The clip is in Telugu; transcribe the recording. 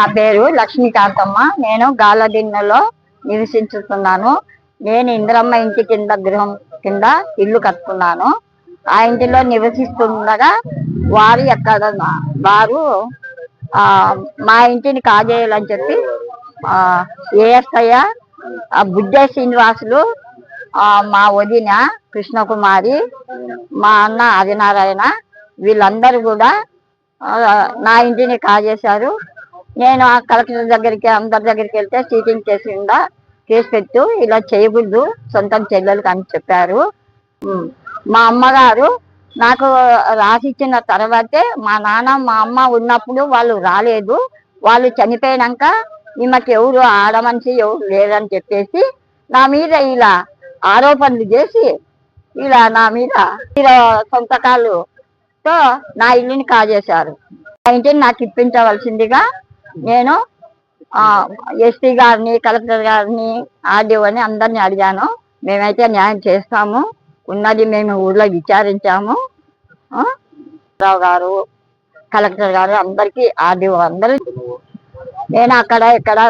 నా పేరు లక్ష్మీకాంతమ్మ. నేను గాలదిన్నెలో నివసించుతున్నాను. నేను ఇందిరమ్మ ఇంటి కింద గృహం కింద ఇల్లు కట్టుకున్నాను. ఆ ఇంటిలో నివసిస్తుండగా వారు ఎక్కడ వారు మా ఇంటిని కాజేయాలని చెప్పి ఏఎస్ఐ బుడ్డే శ్రీనివాసులు మా వదిన కృష్ణకుమారి మా అన్న ఆదినారాయణ వీళ్ళందరూ కూడా నా ఇంటిని కాజేశారు. నేను ఆ కలెక్టర్ దగ్గరికి అందరి దగ్గరికి వెళ్తే చీటింగ్ చేసిందా కేసు పెట్టు ఇలా చేయకూడదు సొంతం చెల్లెలకు అని చెప్పారు. మా అమ్మగారు నాకు రాసిచ్చిన తర్వాతే మా నాన్న మా అమ్మ ఉన్నప్పుడు వాళ్ళు రాలేదు. వాళ్ళు చనిపోయినాక ఈమెకి ఎవరు ఆడమనిషి ఎవరు లేరని చెప్పేసి నా మీద ఇలా ఆరోపణలు చేసి ఇలా నా మీద సొంతకాలు తో నా ఇల్లుని కాజేశారు. ఆ ఇంటిని నాకు ఇప్పించవలసిందిగా నేను ఎస్పీ గారిని కలెక్టర్ గారిని ఆర్డీఓని అందరిని అడిగాను. మేమైతే న్యాయం చేస్తాము. ఉన్నది మేము ఊర్లో విచారించాము. రావు గారు కలెక్టర్ గారు అందరికీ ఆర్డీఓ అందరూ నేను అక్కడ ఇక్కడ